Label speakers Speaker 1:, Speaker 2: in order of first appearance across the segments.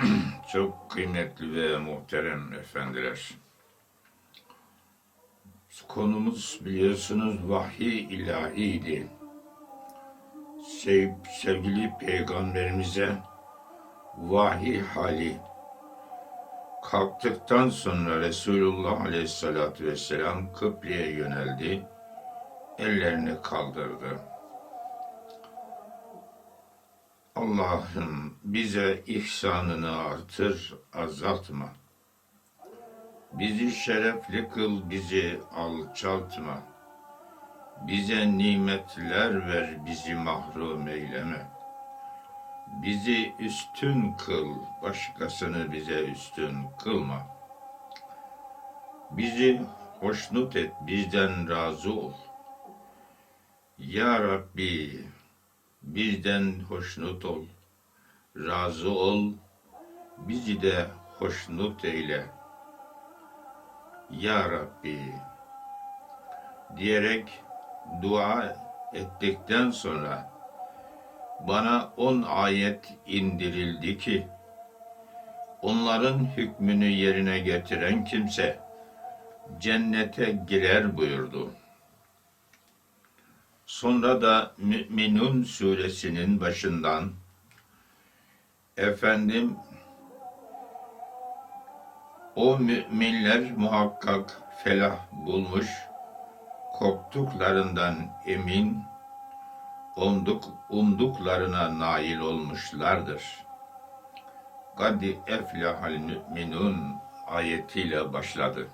Speaker 1: Çok kıymetli ve muhterem efendiler. Konumuz biliyorsunuz vahiy ilahiydi. Sev, sevgili peygamberimize vahiy hali kalktıktan sonra Resulullah Aleyhisselatü Vesselam kıbleye yöneldi. Ellerini kaldırdı. Allah'ım bize ihsanını artır, azaltma. Bizi şerefli kıl, bizi alçaltma. Bize nimetler ver, bizi mahrum eyleme. Bizi üstün kıl, başkasını bize üstün kılma. Bizi hoşnut et, bizden razı ol. Ya Rabbi, bizden hoşnut ol, razı ol, bizi de hoşnut eyle. Ya Rabbi, diyerek dua ettikten sonra bana on ayet indirildi ki, onların hükmünü yerine getiren kimse cennete girer buyurdu. Sonra da Müminun suresinin başından efendim o müminler muhakkak felah bulmuş, korktuklarından emin, umduk, umduklarına nail olmuşlardır. Gadi eflahal müminun ayetiyle başladı.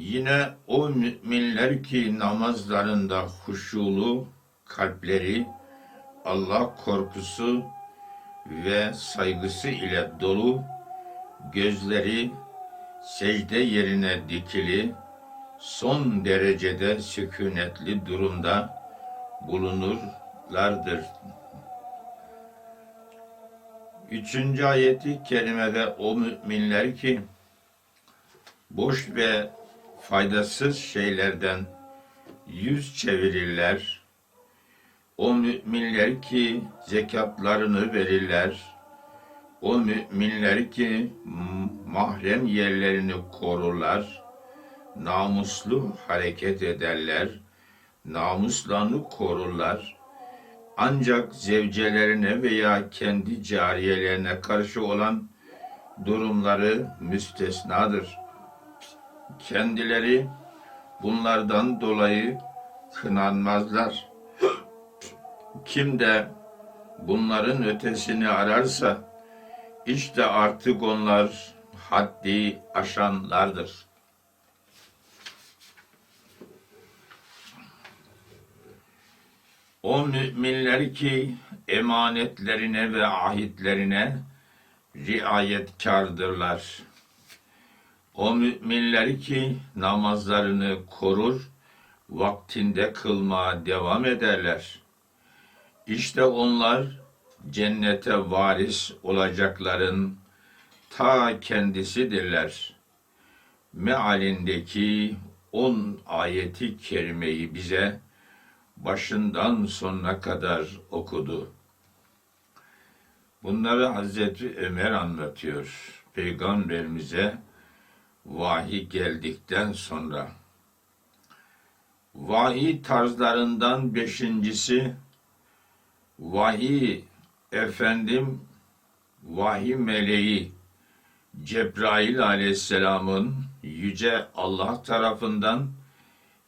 Speaker 1: Yine o müminler ki namazlarında huşulu kalpleri Allah korkusu ve saygısı ile dolu, gözleri secde yerine dikili, son derecede sükunetli durumda bulunurlardır. Üçüncü ayeti kerimede o müminler ki boş ve faydasız şeylerden yüz çevirirler. O müminler ki zekatlarını verirler. O müminler ki mahrem yerlerini korurlar. Namuslu hareket ederler. Namuslarını korurlar. Ancak zevcelerine veya kendi cariyelerine karşı olan durumları müstesnadır kendileri bunlardan dolayı kınanmazlar. Kim de bunların ötesini ararsa işte artık onlar haddi aşanlardır. O müminler ki emanetlerine ve ahitlerine riayetkardırlar. O müminler ki namazlarını korur, vaktinde kılmaya devam ederler. İşte onlar cennete varis olacakların ta kendisidirler. Mealindeki on ayeti kerimeyi bize başından sonuna kadar okudu. Bunları Hazreti Ömer anlatıyor. Peygamberimize vahiy geldikten sonra. Vahiy tarzlarından beşincisi vahiy efendim vahiy meleği Cebrail aleyhisselamın yüce Allah tarafından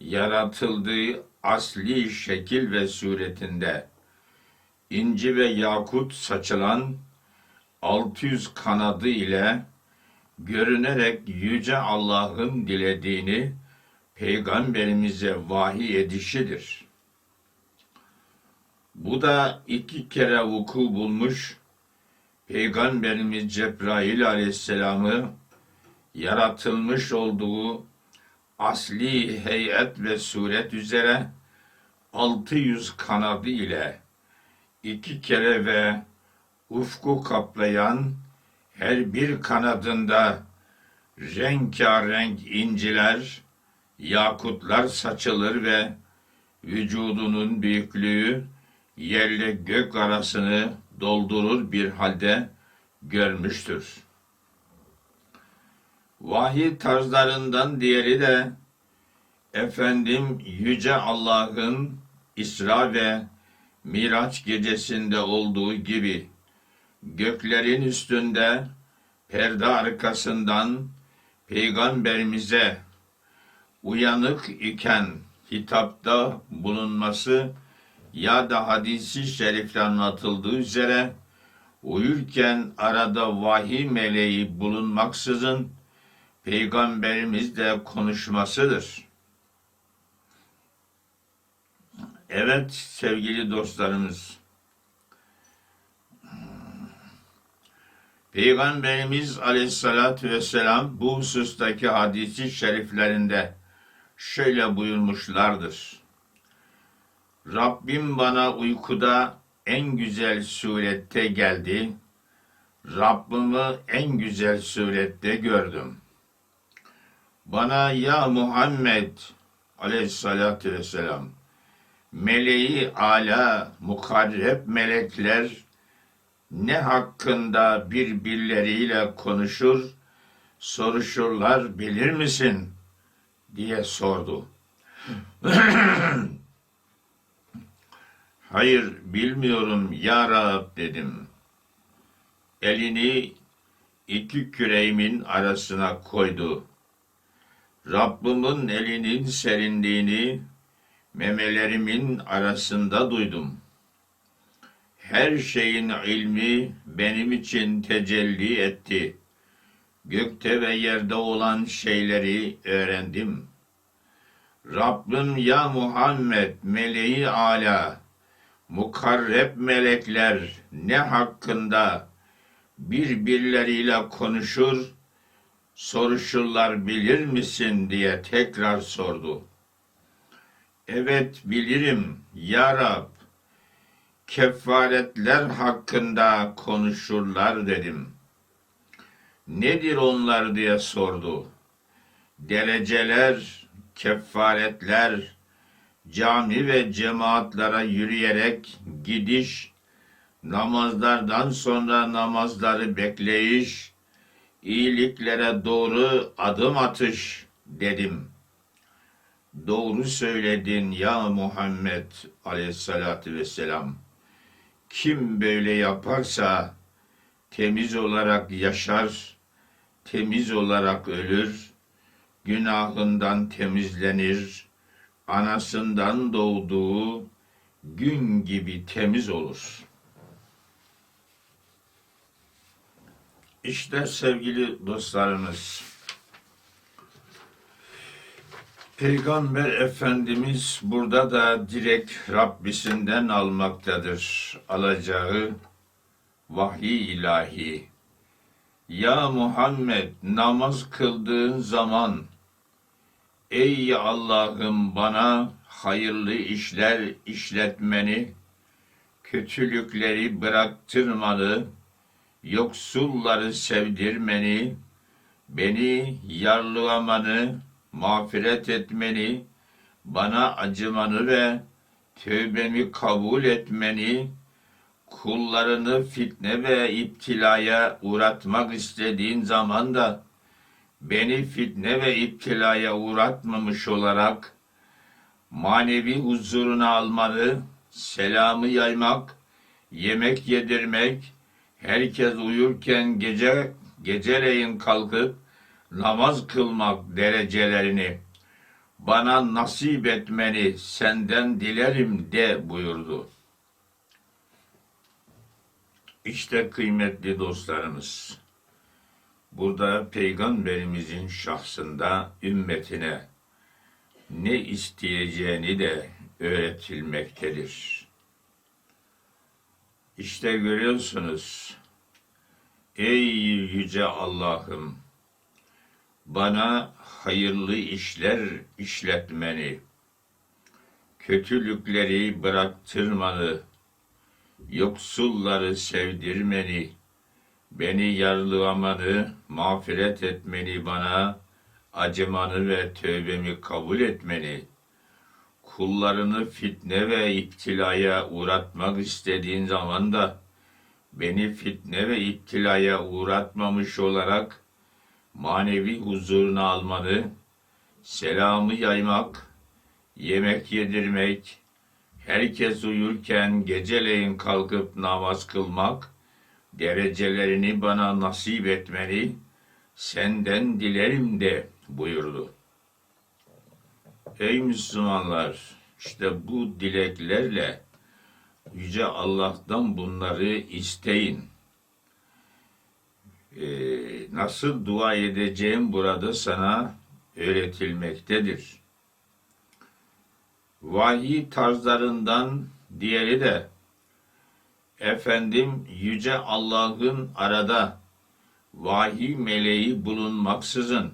Speaker 1: yaratıldığı asli şekil ve suretinde inci ve yakut saçılan 600 kanadı ile görünerek yüce Allah'ın dilediğini peygamberimize vahiy edişidir. Bu da iki kere vuku bulmuş Peygamberimiz Cebrail aleyhisselamı yaratılmış olduğu asli heyet ve suret üzere 600 kanadı ile iki kere ve ufku kaplayan her bir kanadında renkarenk inciler, yakutlar saçılır ve vücudunun büyüklüğü yerle gök arasını doldurur bir halde görmüştür. Vahiy tarzlarından diğeri de efendim yüce Allah'ın İsra ve Miraç gecesinde olduğu gibi göklerin üstünde perde arkasından peygamberimize uyanık iken hitapta bulunması ya da hadisi şerifte anlatıldığı üzere uyurken arada vahiy meleği bulunmaksızın peygamberimizle konuşmasıdır. Evet sevgili dostlarımız. Peygamberimiz aleyhissalatü vesselam bu husustaki hadisi şeriflerinde şöyle buyurmuşlardır. Rabbim bana uykuda en güzel surette geldi. Rabbimi en güzel surette gördüm. Bana ya Muhammed aleyhissalatü vesselam meleği ala mukarreb melekler ne hakkında birbirleriyle konuşur, soruşurlar bilir misin? diye sordu. Hayır bilmiyorum ya Rab dedim. Elini iki küreğimin arasına koydu. Rabbimin elinin serinliğini memelerimin arasında duydum. Her şeyin ilmi benim için tecelli etti. Gökte ve yerde olan şeyleri öğrendim. Rabbim ya Muhammed meleği ala, mukarreb melekler ne hakkında birbirleriyle konuşur, soruşurlar bilir misin diye tekrar sordu. Evet bilirim ya Rab. Kefaretler hakkında konuşurlar dedim. Nedir onlar diye sordu. Dereceler, kefaretler, cami ve cemaatlara yürüyerek gidiş, namazlardan sonra namazları bekleyiş, iyiliklere doğru adım atış dedim. Doğru söyledin ya Muhammed aleyhissalatü vesselam. Kim böyle yaparsa temiz olarak yaşar, temiz olarak ölür, günahından temizlenir, anasından doğduğu gün gibi temiz olur. İşte sevgili dostlarımız, Peygamber Efendimiz burada da direkt Rabbisinden almaktadır alacağı vahiy ilahi. Ya Muhammed namaz kıldığın zaman ey Allah'ım bana hayırlı işler işletmeni, kötülükleri bıraktırmanı, yoksulları sevdirmeni, beni yarlılamanı, mağfiret etmeni, bana acımanı ve tövbemi kabul etmeni, kullarını fitne ve iptilaya uğratmak istediğin zaman da beni fitne ve iptilaya uğratmamış olarak manevi huzuruna almanı, selamı yaymak, yemek yedirmek, herkes uyurken gece geceleyin kalkıp namaz kılmak derecelerini bana nasip etmeni senden dilerim de buyurdu. İşte kıymetli dostlarımız, burada Peygamberimizin şahsında ümmetine ne isteyeceğini de öğretilmektedir. İşte görüyorsunuz, ey yüce Allah'ım, bana hayırlı işler işletmeni, kötülükleri bıraktırmanı, yoksulları sevdirmeni, beni yarlılamanı, mağfiret etmeni bana, acımanı ve tövbemi kabul etmeni, kullarını fitne ve iptilaya uğratmak istediğin zaman da beni fitne ve iptilaya uğratmamış olarak manevi huzuruna almanı, selamı yaymak, yemek yedirmek, herkes uyurken geceleyin kalkıp namaz kılmak, derecelerini bana nasip etmeni senden dilerim de buyurdu. Ey Müslümanlar, işte bu dileklerle Yüce Allah'tan bunları isteyin. Ee, nasıl dua edeceğim burada sana öğretilmektedir. Vahiy tarzlarından diğeri de efendim Yüce Allah'ın arada vahiy meleği bulunmaksızın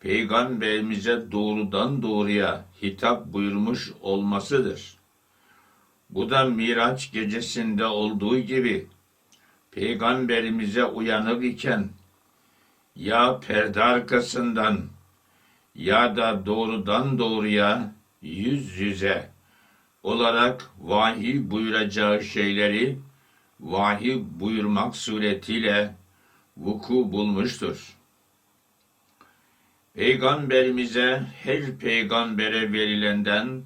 Speaker 1: peygamberimize doğrudan doğruya hitap buyurmuş olmasıdır. Bu da Miraç gecesinde olduğu gibi peygamberimize uyanık iken ya perde arkasından ya da doğrudan doğruya yüz yüze olarak vahiy buyuracağı şeyleri vahiy buyurmak suretiyle vuku bulmuştur. Peygamberimize her peygambere verilenden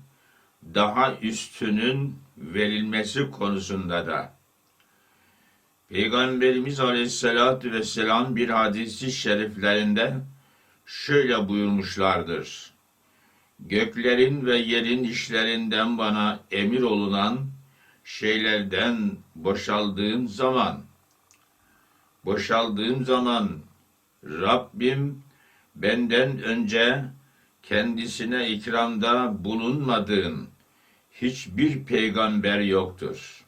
Speaker 1: daha üstünün verilmesi konusunda da Peygamberimiz Aleyhisselatü Vesselam bir hadisi şeriflerinde şöyle buyurmuşlardır. Göklerin ve yerin işlerinden bana emir olunan şeylerden boşaldığım zaman boşaldığım zaman Rabbim benden önce kendisine ikramda bulunmadığın hiçbir peygamber yoktur.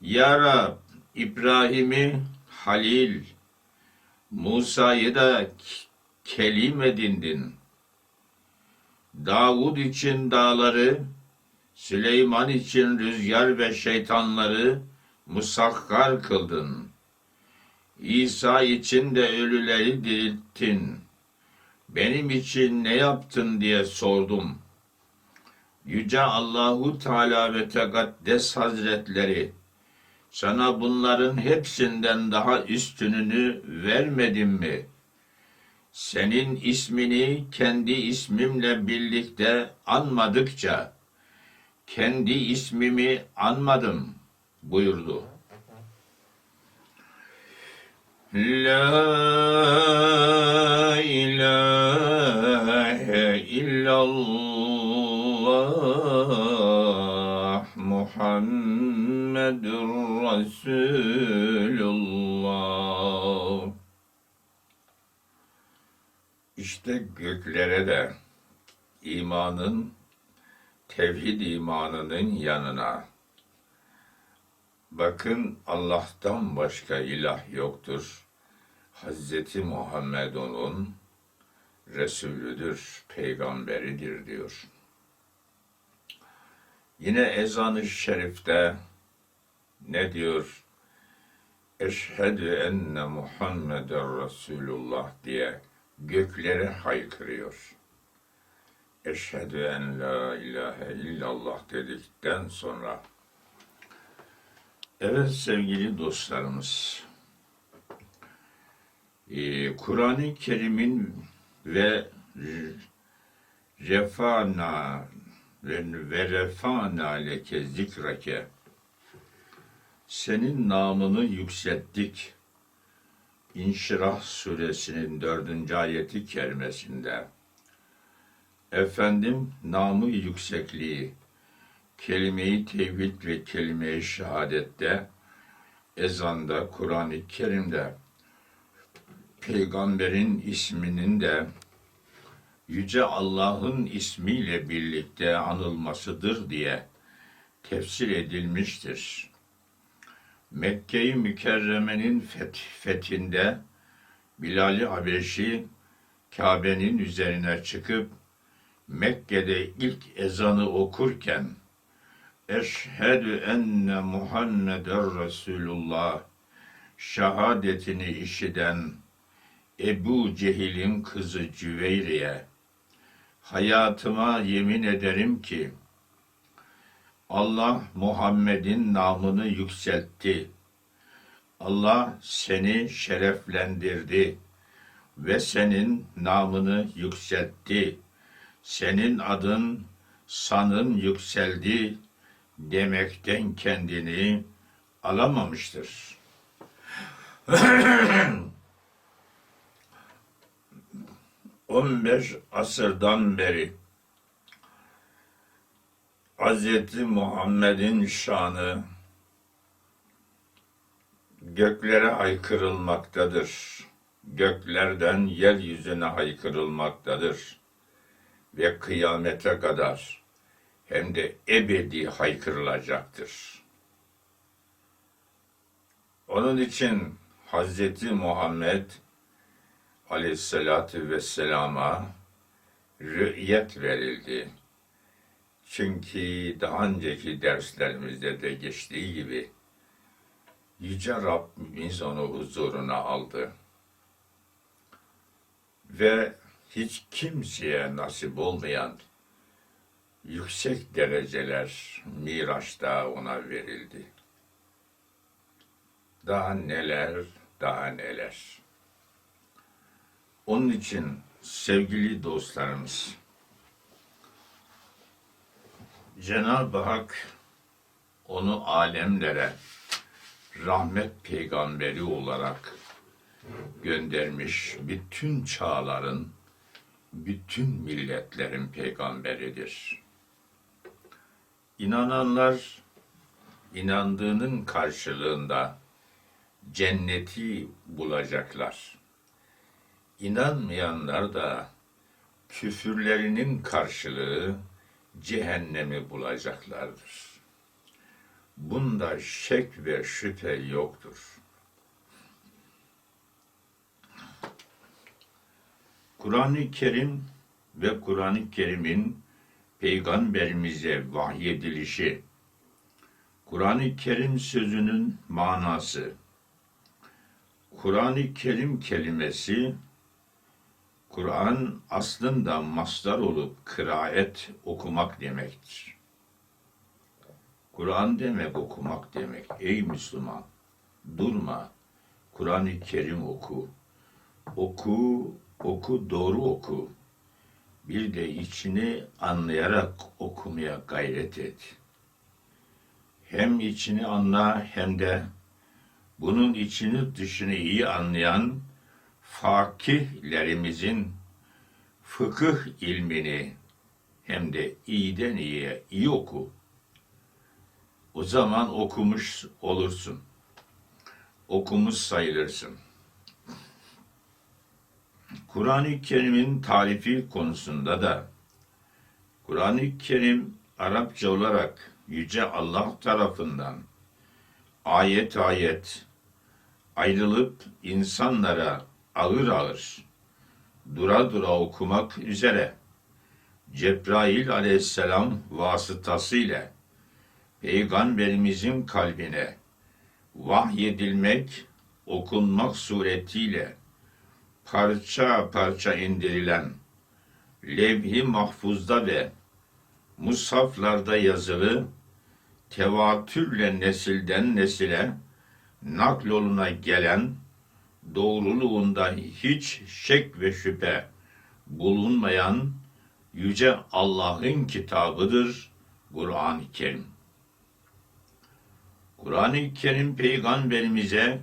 Speaker 1: Ya Rab, İbrahim'i Halil, Musa'yı da kelim edindin. Davud için dağları, Süleyman için rüzgar ve şeytanları musakkar kıldın. İsa için de ölüleri dirilttin. Benim için ne yaptın diye sordum. Yüce Allahu Teala ve Tekaddes Hazretleri sana bunların hepsinden daha üstününü vermedim mi? Senin ismini kendi ismimle birlikte anmadıkça kendi ismimi anmadım buyurdu. La ilahe illallah Muhammedur Resulullah İşte göklere de imanın, tevhid imanının yanına bakın Allah'tan başka ilah yoktur. Hazreti Muhammed onun Resulüdür, peygamberidir diyor. Yine ezan-ı şerifte ne diyor? Eşhedü enne Muhammeden Resulullah diye göklere haykırıyor. Eşhedü en la ilahe illallah dedikten sonra Evet sevgili dostlarımız ee, Kur'an-ı Kerim'in ve refana ve, refana leke senin namını yükselttik. İnşirah suresinin dördüncü ayeti kerimesinde efendim namı yüksekliği kelime-i tevhid ve kelime-i şehadette ezanda Kur'an-ı Kerim'de peygamberin isminin de Yüce Allah'ın ismiyle birlikte anılmasıdır diye tefsir edilmiştir. Mekke-i Mükerreme'nin feth, fethinde Bilal-i Habeşi Kabe'nin üzerine çıkıp Mekke'de ilk ezanı okurken Eşhedü enne Muhammeden Resulullah şehadetini işiden Ebu Cehil'in kızı Cüveyriye, hayatıma yemin ederim ki, Allah Muhammed'in namını yükseltti. Allah seni şereflendirdi ve senin namını yükseltti. Senin adın, sanın yükseldi demekten kendini alamamıştır. 15 asırdan beri Hz. Muhammed'in şanı göklere haykırılmaktadır. Göklerden yeryüzüne haykırılmaktadır. Ve kıyamete kadar hem de ebedi haykırılacaktır. Onun için Hz. Muhammed aleyhissalatü vesselama rü'yet verildi. Çünkü daha önceki derslerimizde de geçtiği gibi Yüce Rabbimiz onu huzuruna aldı. Ve hiç kimseye nasip olmayan yüksek dereceler Miraç'ta ona verildi. Daha neler, daha neler. Onun için sevgili dostlarımız, Cenab-ı Hak onu alemlere rahmet peygamberi olarak göndermiş bütün çağların, bütün milletlerin peygamberidir. İnananlar inandığının karşılığında cenneti bulacaklar. İnanmayanlar da küfürlerinin karşılığı cehennemi bulacaklardır. Bunda şek ve şüphe yoktur. Kur'an-ı Kerim ve Kur'an-ı Kerim'in peygamberimize vahyedilişi, Kur'an-ı Kerim sözünün manası, Kur'an-ı Kerim kelimesi Kur'an aslında mastar olup kıraet okumak demektir. Kur'an demek okumak demek. Ey Müslüman durma. Kur'an-ı Kerim oku. Oku, oku, doğru oku. Bir de içini anlayarak okumaya gayret et. Hem içini anla hem de bunun içini dışını iyi anlayan fakihlerimizin fıkıh ilmini hem de iyiden iyiye iyi oku. O zaman okumuş olursun. Okumuş sayılırsın. Kur'an-ı Kerim'in tarifi konusunda da Kur'an-ı Kerim Arapça olarak Yüce Allah tarafından ayet ayet ayrılıp insanlara ağır ağır dura dura okumak üzere Cebrail aleyhisselam vasıtasıyla Peygamberimizin kalbine vahyedilmek, okunmak suretiyle parça parça indirilen levh-i mahfuzda ve mushaflarda yazılı tevatürle nesilden nesile nakloluna gelen doğruluğunda hiç şek ve şüphe bulunmayan yüce Allah'ın kitabıdır Kur'an-ı Kerim. Kur'an-ı Kerim peygamberimize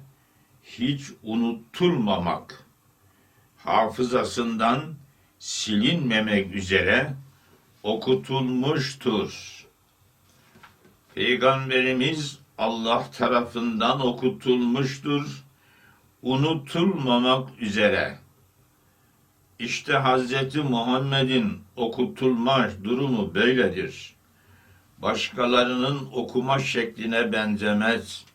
Speaker 1: hiç unutulmamak, hafızasından silinmemek üzere okutulmuştur. Peygamberimiz Allah tarafından okutulmuştur, unutulmamak üzere. İşte Hz. Muhammed'in okutulma durumu böyledir. Başkalarının okuma şekline benzemez.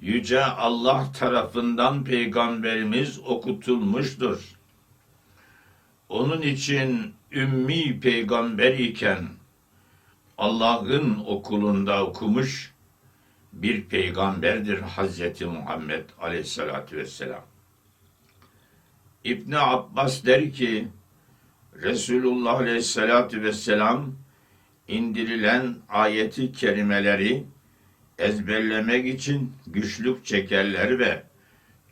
Speaker 1: Yüce Allah tarafından peygamberimiz okutulmuştur. Onun için ümmi peygamber iken Allah'ın okulunda okumuş bir peygamberdir Hazreti Muhammed Aleyhisselatü Vesselam. İbni Abbas der ki Resulullah Aleyhisselatü Vesselam indirilen ayeti kerimeleri ezberlemek için güçlük çekerler ve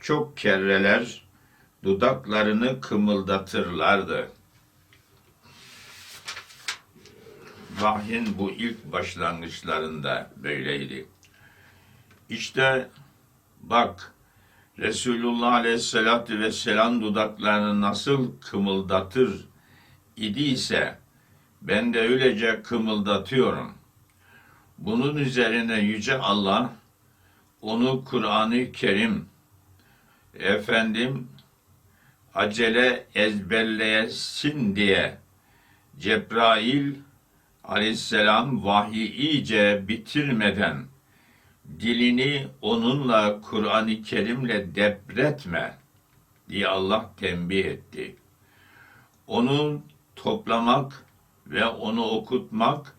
Speaker 1: çok kerreler dudaklarını kımıldatırlardı. Vahyin bu ilk başlangıçlarında böyleydi. İşte bak Resulullah Aleyhisselatü Vesselam dudaklarını nasıl kımıldatır idiyse ben de öylece kımıldatıyorum. Bunun üzerine Yüce Allah onu Kur'an-ı Kerim efendim acele ezberleyesin diye Cebrail aleyhisselam vahyi iyice bitirmeden dilini onunla Kur'an-ı Kerim'le depretme diye Allah tembih etti. Onu toplamak ve onu okutmak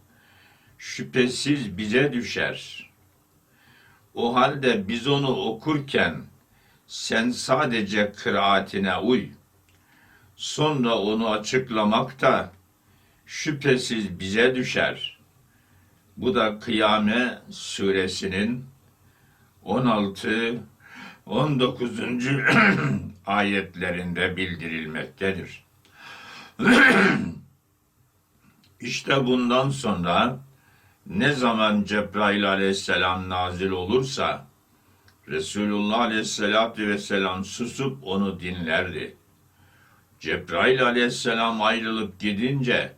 Speaker 1: şüphesiz bize düşer. O halde biz onu okurken sen sadece kıraatine uy. Sonra onu açıklamak da şüphesiz bize düşer. Bu da Kıyame suresinin 16 19. ayetlerinde bildirilmektedir. İşte bundan sonra ne zaman Cebrail aleyhisselam nazil olursa Resulullah aleyhisselatü vesselam susup onu dinlerdi. Cebrail aleyhisselam ayrılıp gidince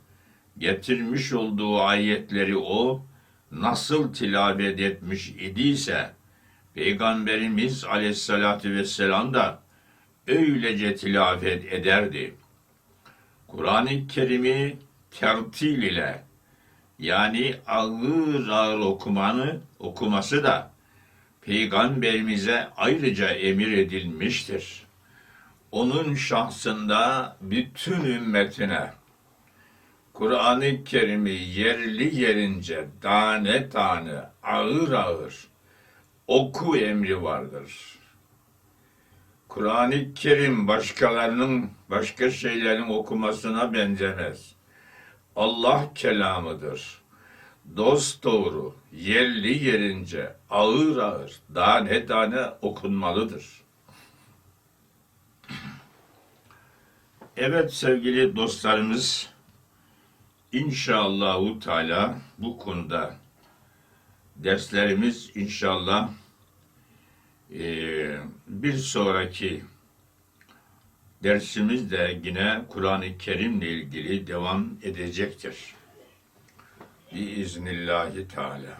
Speaker 1: getirmiş olduğu ayetleri o nasıl tilavet etmiş idiyse Peygamberimiz aleyhissalatü vesselam da öylece tilavet ederdi. Kur'an-ı Kerim'i tertil ile yani ağır ağır okumanı okuması da peygamberimize ayrıca emir edilmiştir. Onun şahsında bütün ümmetine Kur'an-ı Kerim'i yerli yerince tane tane ağır ağır oku emri vardır. Kur'an-ı Kerim başkalarının başka şeylerin okumasına benzemez. Allah kelamıdır. Dost doğru, yerli yerince, ağır ağır, tane tane okunmalıdır. Evet sevgili dostlarımız, İnşallahu Teala bu konuda derslerimiz inşallah eee, bir sonraki dersimiz de yine Kur'an-ı Kerim'le ilgili devam edecektir. Biiznillahü Teala.